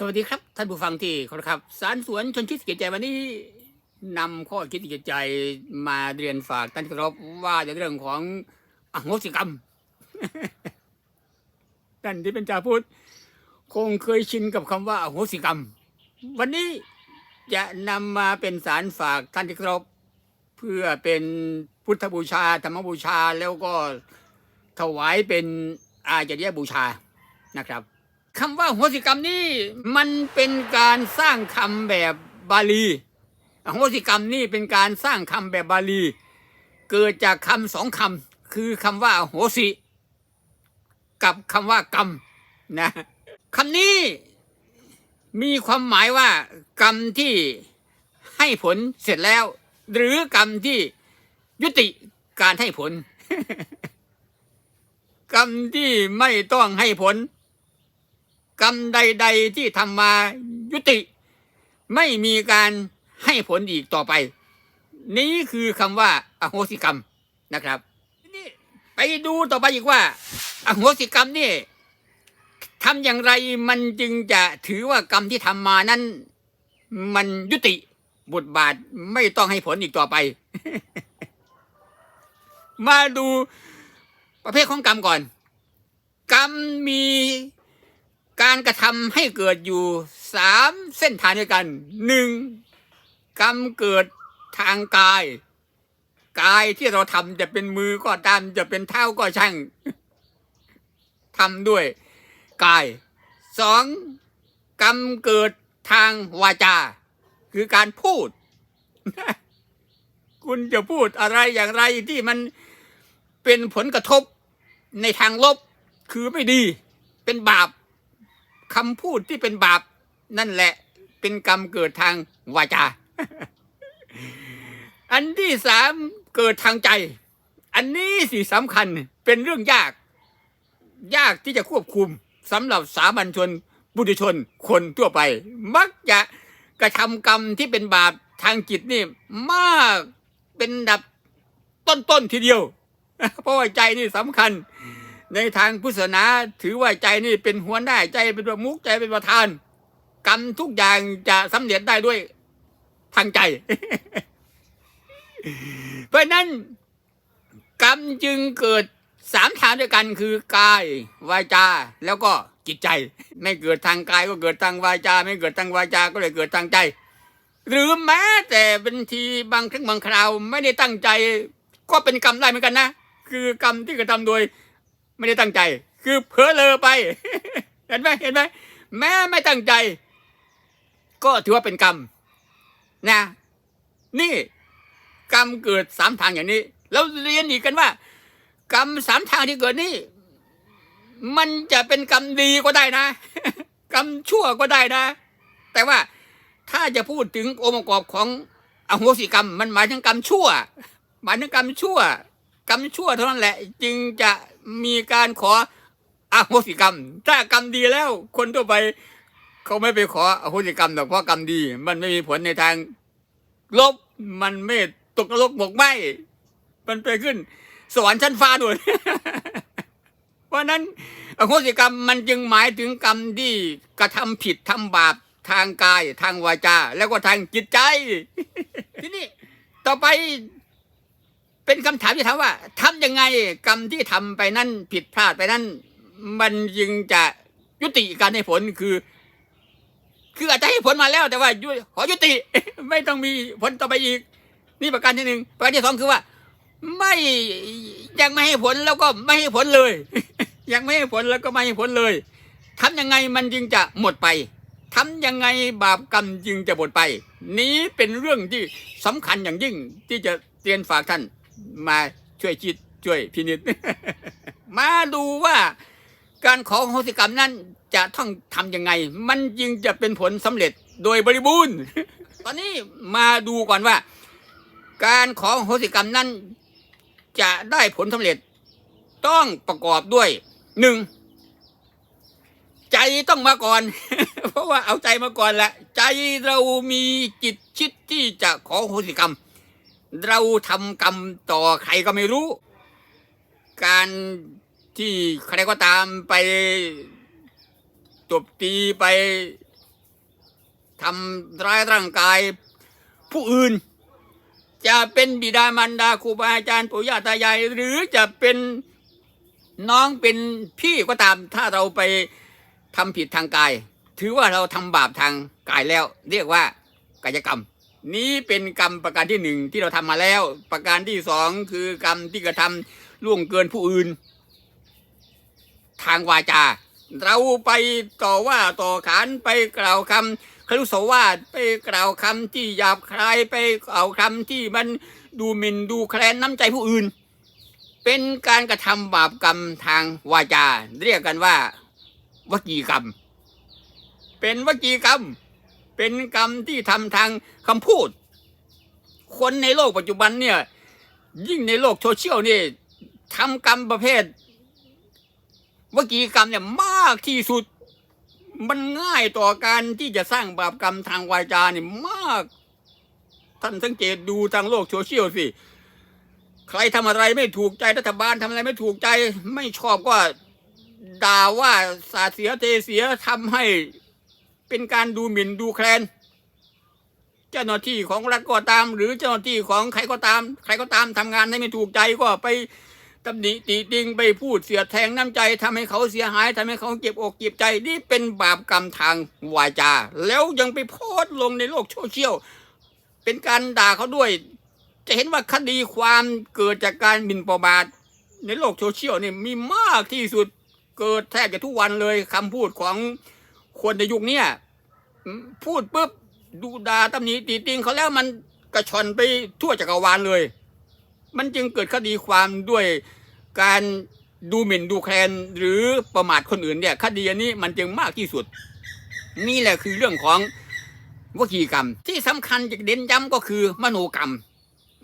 สวัสดีครับ ท่านผู้ฟังที่เคารพครับ สารสวนชนคิดเกียรติใจวันนี้นำข้อคิดเกียรติใจมาเรียนฝากท่านที่เคารพว่าในเรื่องของอโหสิกรรม ท่านที่เป็นจ่าพูดคงเคยชินกับคำว่าอโหสิกรรม วันนี้จะนำมาเป็นสารฝากท่านที่เคารพเพื่อเป็นพุทธบูชาธรรมบูชาแล้วก็ถวายเป็นอาจริยบูชานะครับ คำว่าโหสิกรรมนี่มันเป็นการสร้างคำแบบบาลีโหสิกรรมนี่เป็นการสร้างคำแบบบาลี เกิดจากคำสองคำคือคำว่าโหสิ กับคำว่ากรรมนะคำนี้มีความหมายว่ากรรมที่ให้ผลเสร็จแล้ว หรือกรรมที่ยุติการให้ผล กรรมที่ไม่ต้องให้ผล กรรมใด ๆ ที่ทำมายุติ ไม่มีการให้ผลอีกต่อไป นี้คือคำว่าอโหสิกรรมนะครับนี่ไปดูต่อไปอีกว่าอโหสิกรรมนี่ทำอย่างไรมันจึงจะถือว่ากรรมที่ทำมานั้น มันยุติบทบาทไม่ต้องให้ผลอีกต่อไป มาดูประเภทของกรรมก่อน กรรมมี การกระทำให้เกิดอยู่สามเส้นทางด้วยกันหนึ่งกรรมเกิดทางกาย กายที่เราทำจะเป็นมือก็ตามจะเป็นเท้าก็ช่างทำด้วยกายสองกรรมเกิดทางวาจา คือการพูด คุณจะพูดอะไรอย่างไรที่มันเป็นผลกระทบในทางลบคือไม่ดี เป็นบาป คำพูดที่เป็นบาป นั่นแหละ เป็นกรรมเกิดทางวาจา อันที่สามเกิดทางใจ อันนี้สิสำคัญเป็นเรื่องยาก ยากที่จะควบคุมสำหรับสามัญชนบุตุชนคนทั่วไป มักจะกระทำกรรมที่เป็นบาปทางจิตนี่มากเป็นดับต้นๆทีเดียว เพราะว่าใจนี่สำคัญ ในทางพุทธศาสนาถือว่าใจนี่เป็นหัวหน้าใจเป็นประมุขใจเป็นประธาน กรรมทุกอย่างจะสำเร็จได้ด้วยทางใจ เพราะนั้นกรรมจึงเกิดสามทางด้วยกันคือกายวาจา แล้วก็จิตใจ ไม่เกิดทางกายก็เกิดทางวาจา ไม่เกิดทางวาจา ก็เลยเกิดทางใจ หรือแม้แต่เป็นทีบางครั้งบางคราว ไม่ได้ตั้งใจ ก็เป็นกรรมได้เหมือนกันนะ คือกรรมที่กระทำโดย ไม่ได้ตั้งใจ คือเผลอเลอไป เห็นไหมเห็นไหมแม้ไม่ตั้งใจ ก็ถือว่าเป็นกรรม นะ นี่กรรมเกิดสามทางอย่างนี้ แล้วเรียนอีกกันว่า กรรมสามทางที่เกิดนี่ มันจะเป็นกรรมดีก็ได้นะ กรรมชั่วก็ได้นะ แต่ว่าถ้าจะพูดถึงองค์ประกอบของอโหสิกรรม มันหมายถึงกรรมชั่ว หมายถึงกรรมชั่ว กรรมชั่วเท่านั้นแหละ จึงจะ มีการขออโหสิกรรม ถ้ากรรมดีแล้ว คนทั่วไป เขาไม่ไปขออโหสิกรรมหรอกเพราะกรรมดี มันไม่มีผลในทาง ลบมันไม่ตกนรกบกไหมมันไปขึ้น สวรรค์ชั้นฟ้าด้วยเพราะนั้นอโหสิกรรมมันจึงหมายถึงกรรมที่กระทำผิดทำบาปทางกายทางวาจา แล้วก็ทางจิตใจ ทีนี้ต่อไป เป็นคำถามที่ถามว่าทำยังไงกรรมที่ทำไปนั่นผิดพลาดไปนั่น มันจึงจะยุติการให้ผลคือ คืออาจจะให้ผลมาแล้ว แต่ว่าขอยุติ ไม่ต้องมีผลต่อไปอีก นี่ประการที่หนึ่งประการที่สองคือว่า ไม่ยังไม่ให้ผลแล้วก็ไม่ให้ผลเลย ยังไม่ให้ผลแล้วก็ไม่ให้ผลเลยทำยังไงมันจึงจะหมดไปทำยังไงบาปกรรมจึงจะหมดไป นี้เป็นเรื่องที่สำคัญอย่างยิ่งที่จะเตือนฝากท่าน มาช่วยคิดช่วยพินิจมาดูว่าการขอโหสิกรรมนั้นจะต้องทำยังไง มันจึงจะเป็นผลสำเร็จโดยบริบูรณ์ ตอนนี้มาดูก่อนว่า การขอโหสิกรรมนั้น จะได้ผลสำเร็จ ต้องประกอบด้วยหนึ่งใจต้องมาก่อน เพราะว่าเอาใจมาก่อนแหละใจเรามีจิตชิดที่จะขอโหสิกรรม เราทำกรรมต่อใครก็ไม่รู้ การที่ใครก็ตามไปตบตีไปทำร้ายร่างกาย ผู้อื่น จะเป็นบิดามารดาครูบาอาจารย์ปู่ย่าตายาย หรือจะเป็นน้องเป็นพี่ก็ตาม ถ้าเราไปทำผิดทางกาย ถือว่าเราทำบาปทางกายแล้ว เรียกว่ากายกรรม นี้เป็นกรรมประการที่หนึ่งที่เราทำมาแล้ว ประการที่สองคือกรรมที่กระทำล่วงเกินผู้อื่น ทางวาจา เราไปต่อว่าต่อขานไปกล่าวคำคลุสวาสไปกล่าวคำที่หยาบคายไปกล่าวคำที่มันดูหมิ่นดูแคลนน้ำใจผู้อื่น เป็นการกระทำบาปกรรมทางวาจา เรียกกันว่าวจีกรรม เป็นวจีกรรม เป็นกรรมที่ทำทางคำพูด คนในโลกปัจจุบันเนี่ย ยิ่งในโลกโซเชียลนี่ทำกรรมประเภทวจีกรรมเนี่ยมากที่สุด มันง่ายต่อการที่จะสร้างบาปกรรมทางวาจาเนี่ยมาก ท่านสังเกตดูทางโลกโซเชียลสิใครทำอะไรไม่ถูกใจรัฐบาลทำอะไรไม่ถูกใจไม่ชอบก็ด่าว่าสาเสียเทเสียทำให้ เป็นการดูหมิ่นดูแคลน เจ้าหน้าที่ของรัฐก็ตาม หรือเจ้าหน้าที่ของใครก็ตาม ใครก็ตามทำงานให้ไม่ถูกใจก็ไปตำหนิติติงไปพูดเสียแทงน้ำใจทำให้เขาเสียหายทำให้เขาเก็บอกเก็บใจนี่เป็นบาปกรรมทางวาจา แล้วยังไปโพสต์ลงในโลกโซเชียลเป็นการด่าเขาด้วย จะเห็นว่าคดีความเกิดจากการหมิ่นประมาทในโลกโซเชียลนี่มีมากที่สุดเกิดแทบจะทุกวันเลยคำพูดของ คนในยุคเนี้ยพูดปุ๊บดูดาตำหนิติติงเขาแล้วมันกระชอนไปทั่วจักรวาลเลย มันจึงเกิดคดีความด้วยการดูหมิ่นดูแคลนหรือประมาทคนอื่นเนี่ยคดีอันนี้มันจึงมากที่สุด นี่แหละคือเรื่องของวจีกรรม ที่สำคัญจะเด่นย้ำก็คือมโนกรรม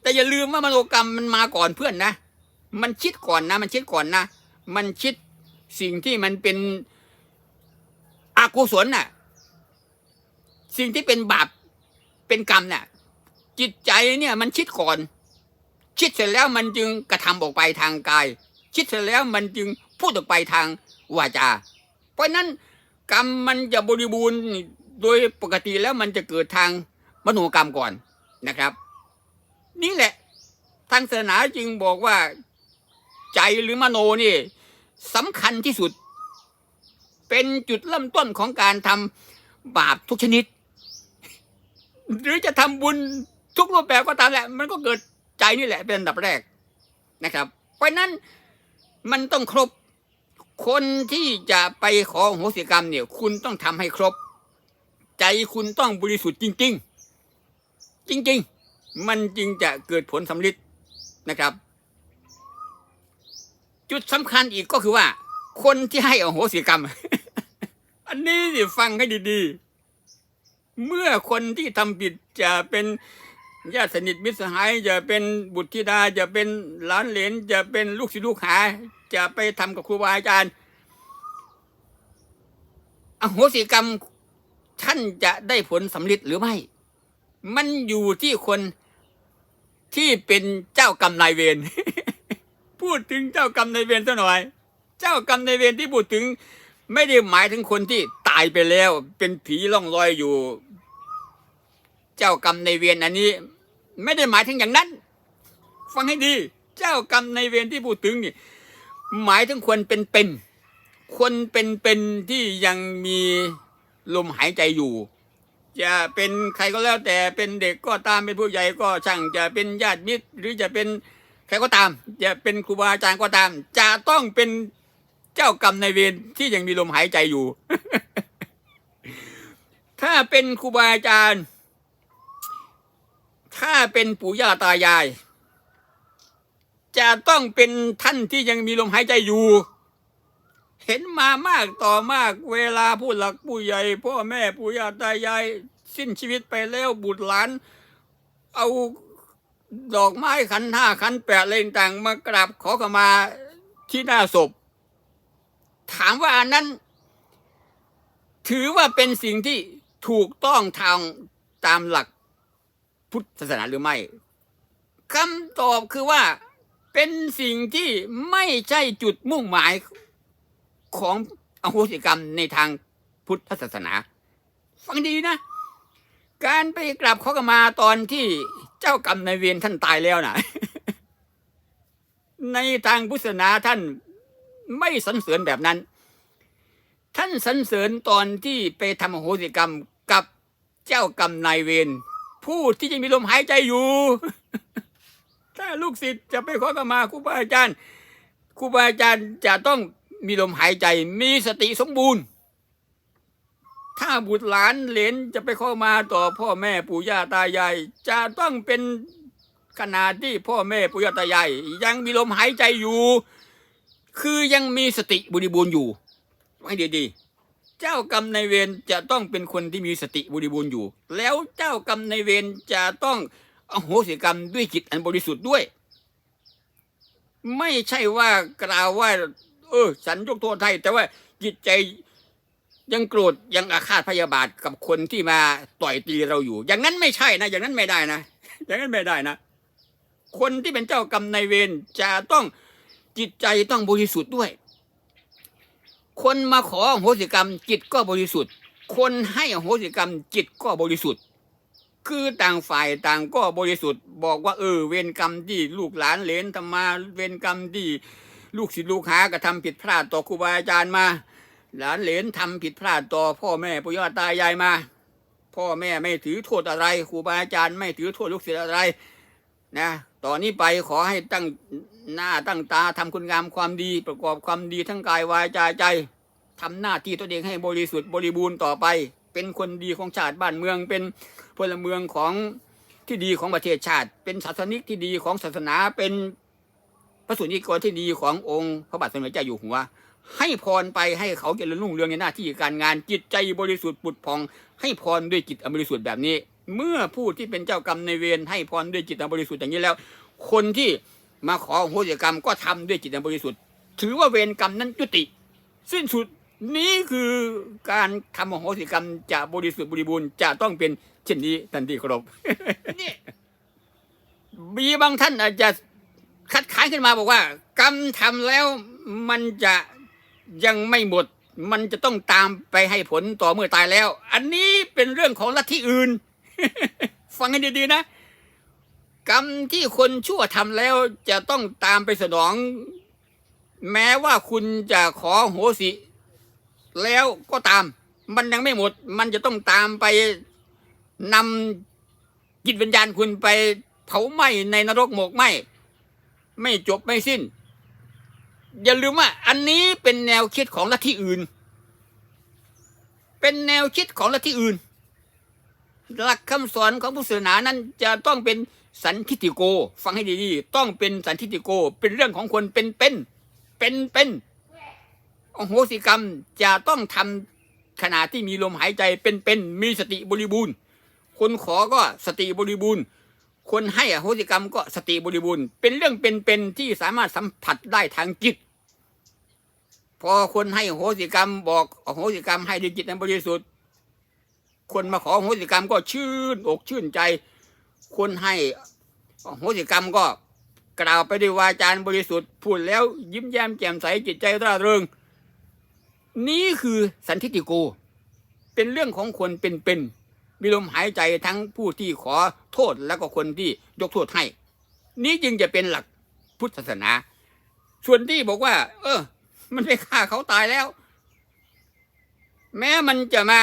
แต่อย่าลืมว่ามโนกรรมมันมาก่อนเพื่อนนะ มันคิดก่อนนะ มันคิดก่อนนะ มันคิดสิ่งที่มันเป็น อกุศลน่ะ สิ่งที่เป็นบาปเป็นกรรมเนี่ยจิตใจเนี่ยมันคิดก่อน คิดเสร็จแล้วมันจึงกระทำออกไปทางกาย คิดเสร็จแล้วมันจึงพูดออกไปทางวาจา เพราะนั้นกรรมมันจะบริบูรณ์โดยปกติแล้วมันจะเกิดทางมโนกรรมก่อนนะครับ นี่แหละ ทางศาสนาจึงบอกว่า ใจหรือมโนนี่สำคัญที่สุด เป็นจุดเริ่มต้นของการทำบาปทุกชนิด หรือจะทำบุญทุกรูปแบบก็ตามแหละ มันก็เกิดใจนี่แหละเป็นอันดับแรกนะครับ เพราะนั้นมันต้องครบคนที่จะไปขอโหสิกรรมเนี่ย คุณต้องทำให้ครบ ใจคุณต้องบริสุทธิ์จริง ๆ จริง ๆ มันจึงจะเกิดผลสำลิดนะครับ จุดสำคัญอีกก็คือว่า คนที่ให้อโหสิกรรม อันนี้สิฟังให้ดีๆ เมื่อคนที่ทำผิดจะเป็นญาติสนิทมิตรสหายจะเป็นบุตรธิดาจะเป็นหลานเหลนจะเป็นลูกศิษย์ลูกหา จะไปทำกับครูบาอาจารย์อโหสิกรรมท่านจะได้ผลสำลิดหรือไม่ มันอยู่ที่คนที่เป็นเจ้ากรรมนายเวรพูดถึงเจ้ากรรมนายเวรซะหน่อย เจ้ากรรมนายเวรที่พูดถึง ไม่ได้หมายถึงคนที่ตายไปแล้ว เป็นผีล่องลอยอยู่ เจ้ากรรมในายเวรอันนี้ ไม่ได้หมายถึงอย่างนั้น ฟังให้ดี เจ้ากรรมในายเวรที่พูดถึงนี่ หมายถึงคนเป็นเป็นคนเป็นเป็นที่ยังมีลมหายใจอยู่ จะเป็นใครก็แล้วแต่เป็นเด็กก็ตามเป็นผู้ใหญ่ก็ช่างจะเป็นญาติมิตร หรือจะเป็นใครก็ตาม จะเป็นครูบาอาจารย์ก็ตาม จะต้องเป็น เจ้ากรรมในายเวรที่ยังมีลมหายใจอยู่ ถ้าเป็นครูบาอาจารย์ ถ้าเป็นปู่ย่าตายาย จะต้องเป็นท่านที่ยังมีลมหายใจอยู่ เห็นมามากต่อมากเวลาผู้หลักผู้ใหญ่พ่อแม่ปู่ย่าตายาย สิ้นชีวิตไปแล้วบุตรหลาน เอาดอกไม้ขันห้าขันแปดอะไรต่างมากราบขอขมาที่หน้าศพ ถามว่าอันนั้น ถือว่าเป็นสิ่งที่ถูกต้องทางตามหลักพุทธศาสนาหรือไม่คำตอบคือว่าเป็นสิ่งที่ไม่ใช่จุดมุ่งหมายของอโหสิกรรมในทางพุทธศาสนา ฟังดีนะ การไปกราบขอขมาตอนที่เจ้ากรรมนายเวรท่านตายแล้วนะในทางพุทธศาสนาท่าน ไม่สรรเสริญแบบนั้น ท่านสรรเสริญตอนที่ไปทำโหสิกรรมกับเจ้ากรรมนายเวรผู้ที่ยังมีลมหายใจอยู่ ถ้าลูกศิษย์จะไปขอขมาครูบาอาจารย์ครูบาอาจารย์จะต้องมีลมหายใจมีสติสมบูรณ์ ถ้าบุตรหลานเหลนจะไปเข้ามาต่อพ่อแม่ปู่ย่าตายาย จะต้องเป็นขนาดที่พ่อแม่ปู่ย่าตายายยังมีลมหายใจอยู่ คือยังมีสติบริบูรณ์อยู่ให้ดีๆเจ้ากรรมนายเวรจะต้องเป็นคนที่มีสติบริบูรณ์อยู่ แล้วเจ้ากรรมนายเวรจะต้องอโหสิกรรมด้วยจิตอันบริสุทธิ์ด้วย ไม่ใช่ว่ากล่าวว่า เออ ฉันยกโทษให้แต่ว่าจิตใจยังโกรธยังอาฆาตพยาบาทกับคนที่มาต่อยตีเราอยู่ อย่างนั้นไม่ใช่นะ อย่างนั้นไม่ได้นะ อย่างนั้นไม่ได้นะ คนที่เป็นเจ้ากรรมนายเวรจะต้อง จิตใจต้องบริสุทธิ์ด้วย คนมาขอโหสิกรรม จิตก็บริสุทธิ์ คนให้โหสิกรรม จิตก็บริสุทธิ์ คือต่างฝ่ายต่างก็บริสุทธิ์ บอกว่าเออ เวรกรรมที่ลูกหลานเหลนทำมาเวรกรรมที่ลูกศิษย์ลูกหากระทำผิดพลาดต่อครูบาอาจารย์มา หลานเหลนทำผิดพลาดต่อ พ่อแม่ปุยตายายมา พ่อแม่ไม่ถือโทษอะไรครูบาอาจารย์ ไม่ถือโทษลูกศิษย์อะไร นะตอนนี้ไปขอให้ตั้ง หน้าตั้งตาทำคุณงามความดีประกอบความดีทั้งกายวายใจใจทำหน้าที่ตัวเองให้บริสุทธิ์บริบูรณ์ต่อไป เป็นคนดีของชาติบ้านเมือง เป็นพลเมืองของที่ดีของประเทศชาติ เป็นศาสนิกที่ดีของศาสนาเป็นพระสุนิกรที่ดีขององค์พระบาทสมเด็จเจ้าอยู่หัวให้พรไปให้เขาเจริญรุ่งเรืองในหน้าที่การงานจิตใจบริสุทธิ์ปุดพอง ให้พรด้วยจิตอันบริสุทธิ์แบบนี้ เมื่อผู้ที่เป็นเจ้ากรรมในเวรให้พรด้วยจิตอันบริสุทธิ์อย่างนี้แล้ว คนที่ มาขออโหสิกรรมก็ทำด้วยจิตบริสุทธิ์ ถือว่าเวรกรรมนั้นยุติ สิ้นสุดนี้คือการทำอโหสิกรรมจะบริสุทธิ์บริบูรณ์จะต้องเป็นเช่นนี้ทันทีครับนี่มีบางท่านอาจจะคัดค้านขึ้นมาบอกว่า กรรมทำแล้วมันจะยังไม่หมด มันจะต้องตามไปให้ผลต่อเมื่อตายแล้ว อันนี้เป็นเรื่องของลัทธิอื่น ฟังให้ดีๆนะ กรรมที่คนชั่วทำแล้วจะต้องตามไปสนอง แม้ว่าคุณจะขอโหสิ แล้วก็ตาม มันยังไม่หมด มันจะต้องตามไปนำจิตวิญญาณคุณไปเผาไหม้ในนรกหมกไหม้ไม่จบไม่สิ้น อย่าลืมว่า อันนี้เป็นแนวคิดของลัทธิอื่น เป็นแนวคิดของลัทธิอื่น หลักคำสอนของพุทธศาสนานั้นจะต้องเป็นสันทิฏฐิโก ฟังให้ดีๆ ต้องเป็นสันทิฏฐิโก เป็นเรื่องของคนเป็นเป็นเป็นเป็นโอโหสิกรรมจะต้องทำขณะที่มีลมหายใจเป็นเป็นมีสติบริบูรณ์ คนขอก็สติบริบูรณ์ คนให้อโหสิกรรมก็สติบริบูรณ์ เป็นเรื่องเป็นเป็นที่สามารถสัมผัสได้ทางจิต พอคนให้อโหสิกรรมบอกอโหสิกรรมให้ด้วยจิตอันบริสุทธิ์ คนมาขอโหสิกรรมก็ชื่นอกชื่นใจ คนให้โหสิกรรมก็กล่าวไปด้วยวาจาบริสุทธิ์พูดแล้วยิ้มแย้มแจ่มใสจิตใจร่าเริง นี่คือสันทิฏฐิโก เป็นเรื่องของคนเป็นๆมีลมหายใจทั้งผู้ที่ขอโทษแล้วก็คนที่ยกโทษให้ นี้จึงจะเป็นหลักพุทธศาสนา ส่วนที่บอกว่า เออ มันไปฆ่าเขาตายแล้ว แม้มันจะมา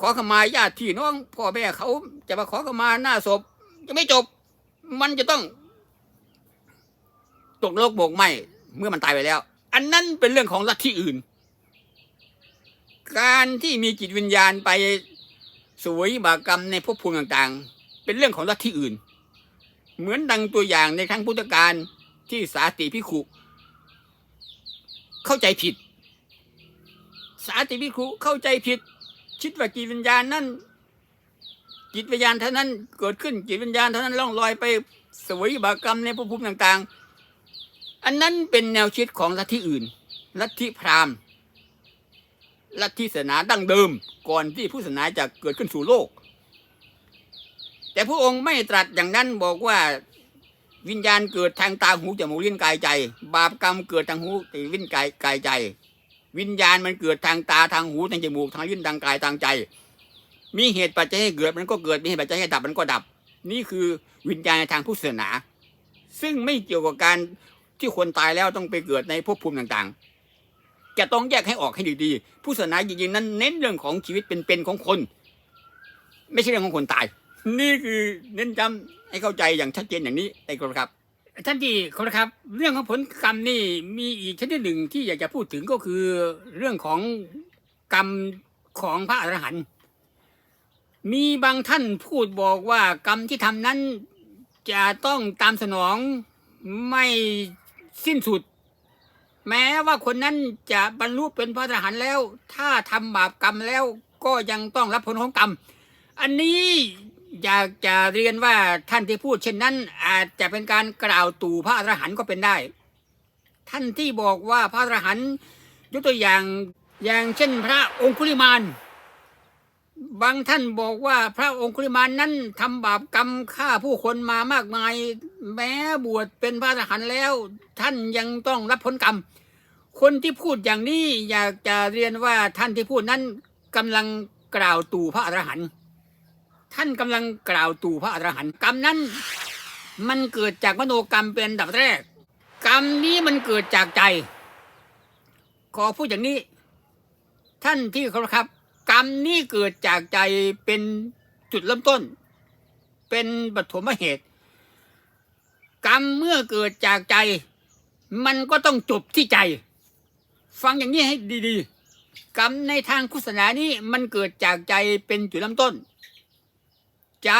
ขอขมาญาติพี่น้องพ่อแม่เขาจะมาขอขมาหน้าศพจะไม่จบ มันจะต้อง ตกโลกโบกไหมเมื่อมันตายไปแล้ว อันนั้นเป็นเรื่องของลัทธิอื่น การที่มีจิตวิญญาณไปสวยบากรรมในภพภูมิต่างๆ เป็นเรื่องของลัทธิอื่น เหมือนดังตัวอย่างในครั้งพุทธกาลที่สาติพิขุเข้าใจผิด สาติพิขุเข้าใจผิด คิดว่าจิตวิญญาณนั้นจิตวิญญาณเท่านั้นเกิดขึ้นจิตวิญญาณเท่านั้นล่องลอยไปสวยบากรรมในภพภูมิต่าง ๆ อันนั้นเป็นแนวคิดของลัทธิอื่น ลัทธิพราหมณ์ลัทธิศาสนาดั้งเดิม ก่อนที่พุทธศาสนาจะเกิดขึ้นสู่โลก แต่พระองค์ไม่ตรัสอย่างนั้นบอกว่าวิญญาณเกิดทางตาหูจมูกลิ้นกายใจ บาปกรรมเกิดทางหูตีลิ้นกายกายใจ วิญญาณมันเกิดทางตาทางหูทางจมูกทางลิ้นทางกายทางใจ มีเหตุปัจจัยให้เกิดมันก็เกิดมีเหตุปัจจัยให้ดับมันก็ดับ นี่คือวิญญาณทางพุทธศาสนา ซึ่งไม่เกี่ยวกับการที่คนตายแล้วต้องไปเกิดในภพภูมิต่างๆ จะต้องแยกให้ออกให้ดีๆพุทธศาสนาจริงๆนั้นเน้นเรื่องของชีวิตเป็นๆของคน ไม่ใช่เรื่องของคนตาย นี่คือเน้นย้ำให้เข้าใจอย่างชัดเจนอย่างนี้ไอ้ครับ ท่านที่เคาครับ เรื่องของผลกรรมนี่มีอีกชนิดหนึ่งที่อยากจะพูดถึงก็คือ เรื่องของกรรมของพระอรหันต์มีบางท่านพูดบอกว่ากรรมที่ทำนั้นจะต้องตามสนองไม่สิ้นสุด แม้ว่าคนนั้นจะบรรลุเป็นพระอรหันต์แล้ว ถ้าทำบาปกรรมแล้วก็ยังต้องรับผลของกรรม อันนี้ อยากจะเรียนว่าท่านที่พูดเช่นนั้น อาจจะเป็นการกล่าวตู่พระอรหันต์ก็เป็นได้ ท่านที่บอกว่าพระอรหันต์ยกตัวอย่างอย่างเช่นพระองคุลิมานบางท่านบอกว่าพระองคุลิมานนั้นทำบาปกรรมฆ่าผู้คนมามากมาย แม้บวชเป็นพระอรหันต์แล้ว ท่านยังต้องรับผลกรรม คนที่พูดอย่างนี้อยากจะเรียนว่าท่านที่พูดนั้นกำลังกล่าวตู่พระอรหันต์ ท่านกำลังกล่าวตู่พระอรหันต์กรรมนั้น มันเกิดจากมโนกรรมเป็นดับแรก กรรมนี้มันเกิดจากใจ ขอพูดอย่างนี้ ท่านที่เคารพครับ กรรมนี้เกิดจากใจเป็นจุดเริ่มต้น เป็นปฐมเหตุ กรรมเมื่อเกิดจากใจ มันก็ต้องจบที่ใจ ฟังอย่างนี้ให้ดีๆ กรรมในทางคุศสนานี้มันเกิดจากใจเป็นจุดเริ่มต้น ใจ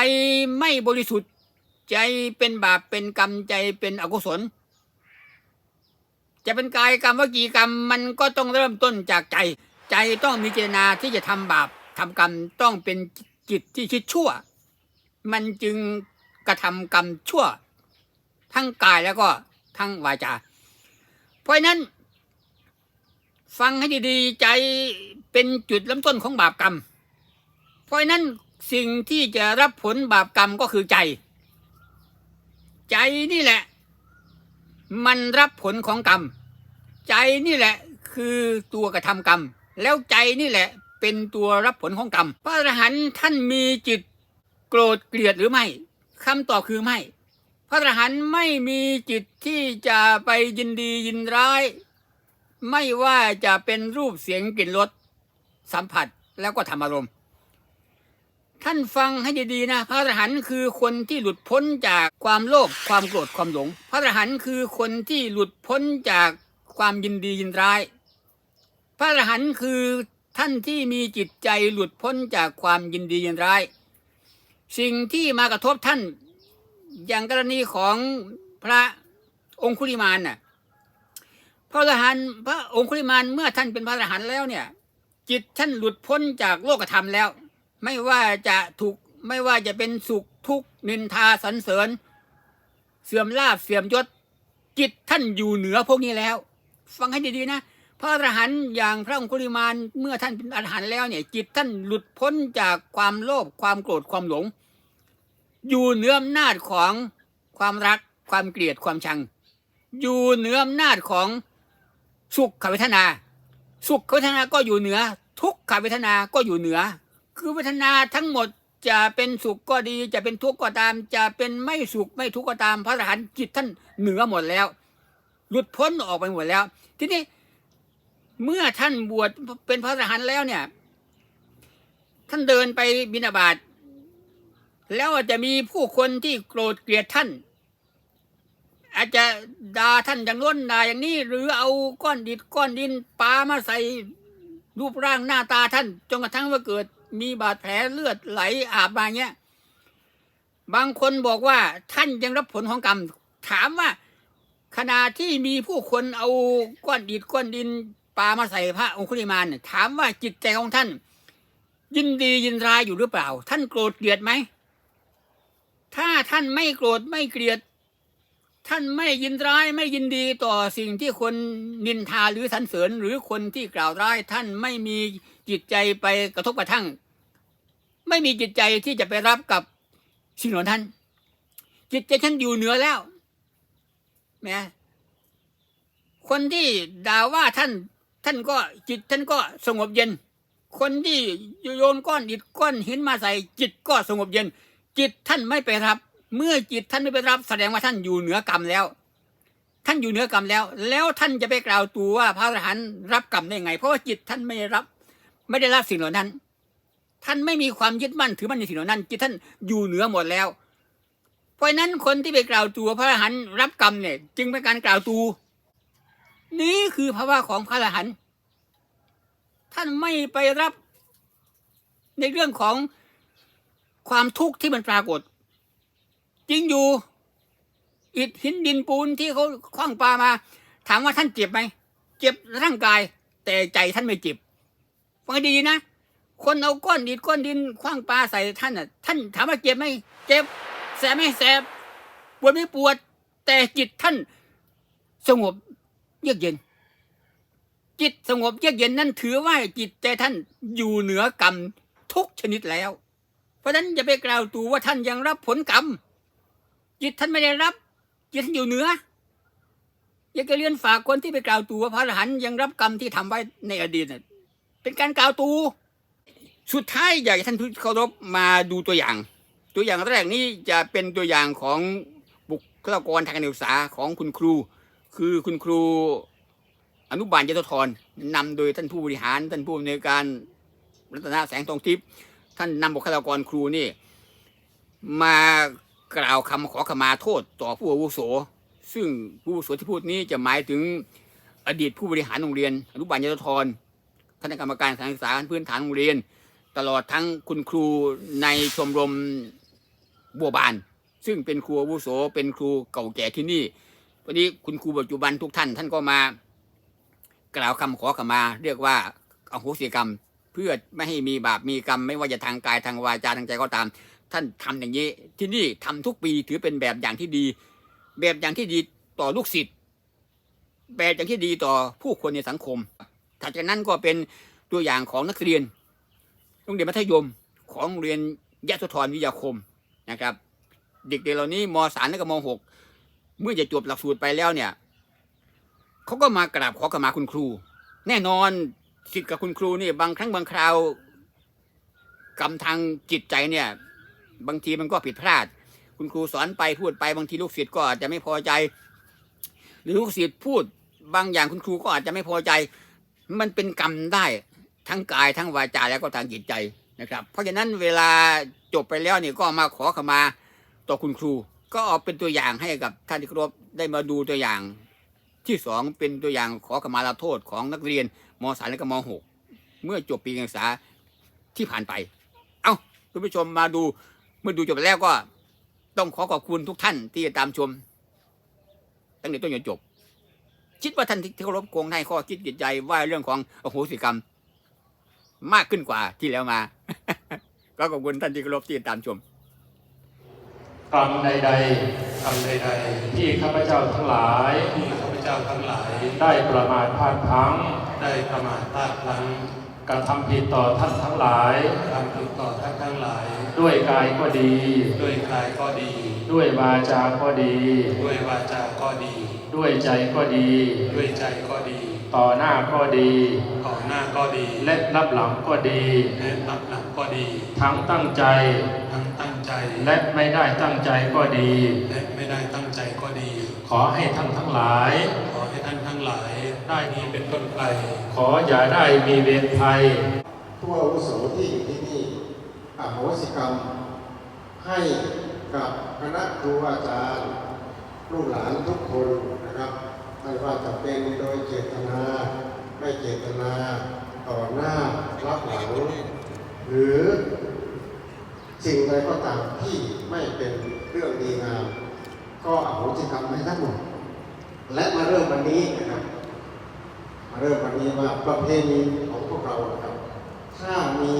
ไม่บริสุทธิ์ ใจเป็นบาปเป็นกรรมใจเป็นอกุศล จะเป็นกายกรรมวจีกรรมมันก็ต้องเริ่มต้นจากใจ ใจต้องมีเจตนาที่จะทำบาปทำกรรมต้องเป็นจิตที่คิดชั่ว มันจึงกระทำกรรมชั่ว ทั้งกายแล้วก็ทั้งวาจา เพราะฉะนั้น ฟังให้ดีๆ ใจเป็นจุดเริ่มต้นของบาปกรรม เพราะนั้น สิ่งที่จะรับผลบาปกรรมก็คือใจ ใจนี่แหละ มันรับผลของกรรม ใจนี่แหละคือตัวกระทำกรรม แล้วใจนี่แหละเป็นตัวรับผลของกรรม พระอรหันต์ท่านมีจิตโกรธเกลียดหรือไม่คำตอบคือไม่ พระอรหันต์ไม่มีจิตที่จะไปยินดียินร้าย ไม่ว่าจะเป็นรูปเสียงกลิ่นรสสัมผัสแล้วก็ธรรมอารมณ์ ท่านฟังให้ดีๆนะ พระอรหันต์คือคนที่หลุดพ้นจากความโลภความโกรธความหลง พระอรหันต์คือคนที่หลุดพ้นจากความยินดียินร้าย พระอรหันต์คือท่านที่มีจิตใจหลุดพ้นจากความยินดียินร้าย สิ่งที่มากระทบท่าน อย่างกรณีของพระองคุลิมานน่ะพระอรหันต์พระองคุลิมานเมื่อท่านเป็นพระอรหันต์แล้วเนี่ย จิตท่านหลุดพ้นจากโลกธรรมแล้ว ไม่ว่าจะถูกไม่ว่าจะเป็นสุขทุกข์นินทาสรรเสริญ เสื่อมลาบเสื่อมยศจิตท่านอยู่เหนือพวกนี้แล้ว ฟังให้ดีๆนะพระอรหันต์อย่างพระองคุลิมานเมื่อท่านเป็นอรหันต์แล้วเนี่ย จิตท่านหลุดพ้นจากความโลภความโกรธความหลง อยู่เหนืออำนาจของความรักความเกลียดความชัง อยู่เหนืออำนาจของสุขขเวทนา สุขเวทนาก็อยู่เหนือ ทุกขเวทนาก็อยู่เหนือ คือเวทนาทั้งหมดจะเป็นสุขก็ดี จะเป็นทุกข์ก็ตาม จะเป็นไม่สุขไม่ทุกข์ก็ตาม พระอรหันต์จิตท่านเหนือหมดแล้ว หลุดพ้นออกไปหมดแล้ว ทีนี้เมื่อท่านบวชเป็นพระอรหันต์แล้วเนี่ย ท่านเดินไปบิณฑบาตแล้วจะมีผู้คนที่โกรธเกลียดท่าน อาจจะด่าท่านอย่างน้นด่าอย่างนี้หรือเอาก้อนดินก้อนดินปามาใส่รูปร่างหน้าตาท่านจนกระทั่งว่าเกิด มีบาดแผลเลือดไหลอาบมาเงี้ย บางคนบอกว่าท่านยังรับผลของกรรม ถามว่า ขณะที่มีผู้คนเอาก้อนดินก้อนดินปามาใส่พระองคุลิมานถามว่าจิตใจของท่าน ยินดียินร้ายอยู่หรือเปล่า ท่านโกรธเกลียดไหมถ้าท่านไม่โกรธไม่เกลียด ท่านไม่ยินร้ายไม่ยินดีต่อสิ่งที่คนนินทาหรือสรรเสริญหรือคนที่กล่าวร้ายท่านไม่มีจิตใจไปกระทบกระทั่ง ไม่มีจิตใจที่จะไปรับกับสิ่งเหล่านั้นจิตใจท่านอยู่เหนือแล้วแหมคนที่ด่าว่าท่าน ท่านก็จิตท่านก็สงบเย็น คนที่โยนก้อนอิฐก้อนหินมาใส่ จิตก็สงบเย็น จิตท่านไม่ไปรับ เมื่อจิตท่านไม่ไปรับ แสดงว่าท่านอยู่เหนือกรรมแล้ว ท่านอยู่เหนือกรรมแล้ว แล้วท่านจะไปกล่าวตัวว่าพระอรหันต์รับกรรมได้ไง เพราะว่าจิตท่านไม่รับ ไม่ได้รับสิ่งเหล่านั้น ท่านไม่มีความยึดมั่นถือมั่นในสิ่งเหล่านั้นจิตท่านอยู่เหนือหมดแล้ว เพราะนั้นคนที่ไปกล่าวตัวพระอรหันต์รับกรรมเนี่ย จึงเป็นการกล่าวตูนี่คือภาวะของพระอรหันต์ท่านไม่ไปรับในเรื่องของความทุกข์ที่มันปรากฏ จริงอยู่อิฐหินดินปูนที่เขาคว้างปลามา ถามว่าท่านเจ็บไหม เจ็บร่างกาย แต่ใจท่านไม่เจ็บฟังดีๆนะ คนเอาก้อนดินก้อนดินคว้างปลาใส่ท่านน่ะ ท่านถามว่าเจ็บไหมเจ็บ แสบไหมแสบปวดไม่ปวด แต่จิตท่านสงบเยือกเย็น จิตสงบเยือกเย็นนั่นถือว่าจิตใจท่านอยู่เหนือกรรมทุกชนิดแล้ว เพราะฉะนั้นอย่าไปกล่าวตูว่าท่านยังรับผลกรรม จิตท่านไม่ได้รับ จิตท่านอยู่เหนืออยากจะเรียนฝากคนที่ไปกล่าวตูว่าพระอรหันต์ยังรับกรรมที่ทำไว้ในอดีตน่ะเป็นการกล่าวตู สุดท้ายอยากให้ท่านผู้เคารพมาดูตัวอย่าง ตัวอย่างแรกนี้จะเป็นตัวอย่างของบุคลากรทางการศึกษาของคุณครู คือคุณครูอนุบาลยศธรนำโดยท่านผู้บริหาร ท่านผู้อำนวยการรัตนแสงทองทิพย์ท่านนำบุคลากรครูนี่ มากล่าวคำขอขมาโทษต่อผู้อาวุโส ซึ่งผู้อาวุโสที่พูดนี้จะหมายถึงอดีตผู้บริหารโรงเรียน อนุบาลยศธรคณะกรรมการการศึกษาขั้นพื้นฐานโรงเรียน ตลอดทั้งคุณครูในชมรมบัวบาน ซึ่งเป็นครูวุโสเป็นครูเก่าแก่ที่นี่วันนี้คุณครูปัจจุบันทุกท่านท่านก็มา กล่าวคำขอขมา เรียกว่าอโหสิกรรม เพื่อไม่ให้มีบาปมีกรรม ไม่ว่าจะทางกายทางวาจาทางใจก็ตาม ท่านทำอย่างนี้ ที่นี่ทำทุกปีถือเป็นแบบอย่างที่ดี แบบอย่างที่ดีต่อลูกศิษย์แบบอย่างที่ดีต่อผู้คนในสังคมถัดจากนั้นก็เป็นตัวอย่างของนักเรียน โรงเรียนมัธยมของโรงเรียนยะโสธรวิทยาคมนะครับ เด็กๆเหล่านี้มสามและก็มหกเมื่อจะจบหลักสูตรไปแล้วเนี่ยเขาก็มากราบขอขมาคุณครู แน่นอนสิทธิ์กับคุณครูนี่บางครั้งบางคราวกรรมทางจิตใจเนี่ย บางทีมันก็ผิดพลาด คุณครูสอนไปพูดไปบางทีลูกศิษย์ก็อาจจะไม่พอใจ หรือลูกศิษย์พูดบางอย่างคุณครูก็อาจจะไม่พอใจ มันเป็นกรรมได้ ทั้งกายทั้งวาจาแล้วก็ทางจิตใจนะครับ เพราะฉะนั้นเวลาจบไปแล้วนี่ก็มาขอขมาต่อคุณครู ก็เอาเป็นตัวอย่างให้กับท่านที่ครพได้มาดูตัวอย่าง ที่สองเป็นตัวอย่างขอขมาลาโทษของนักเรียนมสามและก็มหกเมื่อจบปีการศึกษาที่ผ่านไป เอ้าคุณผู้ชมมาดูเมื่อดูจบไปแล้วก็ต้องขอขอบคุณทุกท่านที่ตามชม ตั้งแต่ต้นจนจบ คิดว่าท่านที่เคารพคงให้ข้อคิดจิตใจว่าเรื่องของอโหสิกรรม มากขึ้นกว่าที่แล้วมา ก็ขอบคุณท่านที่เคารพที่ตามชมกรรมใดทำใดๆ ที่ข้าพเจ้าทั้งหลายๆที่ข้าพเจ้าทั้งหลาย ได้ประมาทพลาดพลั้ง ได้ประมาทพลาดพลั้งกระทำผิดต่อท่านทั้งหลายทำผิดต่อท่านทั้งหลาย ด้วยกายก็ดี ด้วยกายก็ดี ด้วยวาจาก็ดี ด้วยวาจาก็ดี ด้วยใจก็ดี ด้วยใจก็ดี ต่อหน้าก็ดีก่อนหน้าก็ดี และรับหลังก็ดี และรับหลังก็ดี ทั้งตั้งใจ ทั้งตั้งใจ และไม่ได้ตั้งใจก็ดี และไม่ได้ตั้งใจก็ดี ขอให้ท่านทั้งหลาย ขอให้ท่านทั้งหลาย ได้นี้เป็นต้นไป ขออย่าได้มีเวรภัยผู้อาวุโสที่อยู่ที่นี่อโหสิกรรม ให้กับคณะครูอาจารย์ลูกหลานทุกคนนะครับ ไม่ว่าจะเป็นโดยเจตนา ไม่เจตนาต่อหน้ารับหลัง หรือสิ่งใดก็ตามที่ไม่เป็นเรื่องดีงาม ก็อโหสิกรรมให้ทั้งหมด และมาเริ่มวันนี้นะครับ มาเริ่มวันนี้ว่าประเพณีของพวกเรานะครับ ถ้ามี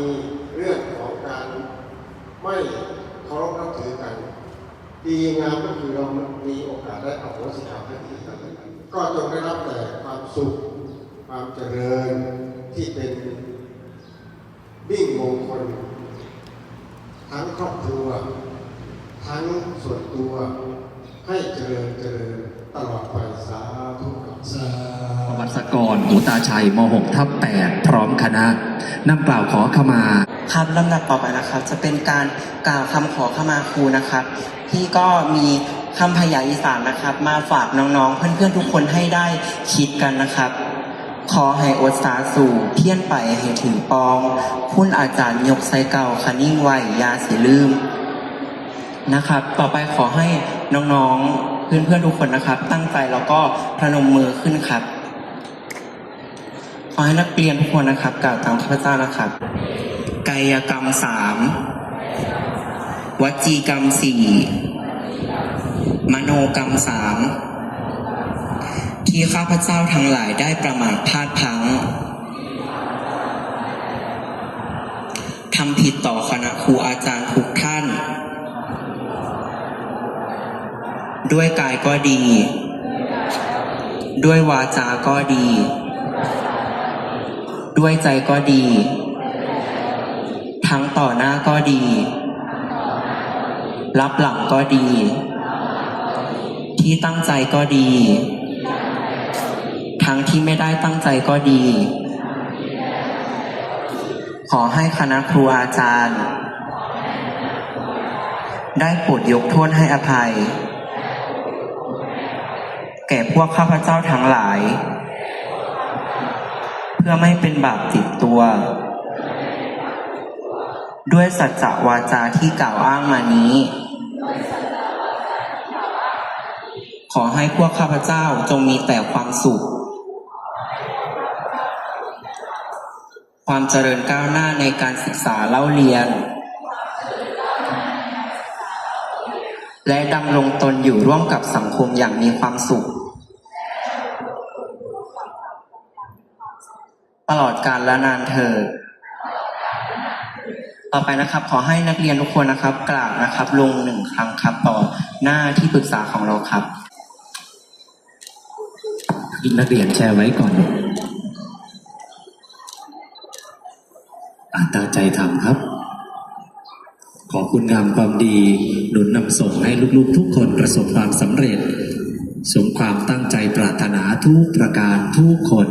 เรื่องของการไม่เคารพนับถือกัน ดีงามก็คือเรามีโอกาสได้อโหสิกรรมให้ดีกัน กันก็จงได้รับแต่ความสุข ความเจริญที่เป็นวิ่งมงคล ทั้งครอบครัว ทั้งส่วนตัว ให้เจริญเจริญตลอดไปสาธุครับสาวัสกรหูตาชัยม .6 ทับ8พร้อมคณะนำกล่าวขอขมาครับลำดับต่อไปนะครับ จะเป็นการกล่าวคำขอขมาครูนะครับ ที่ก็มี คำพยาอีสานนะครับ มาฝากน้องๆ เพื่อนๆทุกคนให้ได้คิดกันนะครับ ขอให้อดสาสู่เพี้ยนไปให้ถึงปอง คุณอาจารย์ยกไซเก่าคันนิ่งไว้ยาสีลืมนะครับ ต่อไปขอให้น้องๆ เพื่อนๆทุกคนนะครับ ตั้งใจแล้วก็พนมมือขึ้นครับ ขอให้นักเรียนทุกคนนะครับกล่าวตามข้าพเจ้านะครับ กายกรรมสามวจีกรรมสี่ มโนกรรมสามที่ข้าพเจ้าทั้งหลายได้ประมาทพลาดพังทำผิดต่อคณะครูอาจารย์ทุกท่าน ด้วยกายก็ดี ด้วยวาจาก็ดี ด้วยใจก็ดี ทั้งต่อหน้าก็ดี รับหลังก็ดี ที่ตั้งใจก็ดี ทั้งที่ไม่ได้ตั้งใจก็ดี ขอให้คณะครูอาจารย์ ได้โปรดยกโทษให้อภัย แก่พวกข้าพเจ้าทั้งหลาย เพื่อไม่เป็นบาปติดตัว ด้วยสัจจะวาจาที่กล่าวอ้างมานี้ ขอให้พวกข้าพเจ้าจงมีแต่ความสุข ความเจริญก้าวหน้าในการศึกษาเล่าเรียน และดำรงตนอยู่ร่วมกับสังคมอย่างมีความสุข ตลอดกาลและนานเถิดต่อไปนะครับ ขอให้นักเรียนทุกคนนะครับกล่าวนะครับ ลงหนึ่งครั้งครับ ต่อหน้าที่ปรึกษาของเราครับ นักเรียนแชร์ไว้ก่อนอ่านตามใจทำครับ ขอคุณงามความดีหนุนนำส่งให้ลูกๆทุกคนประสบความสำเร็จ สมความตั้งใจปรารถนาทุกประการทุกคน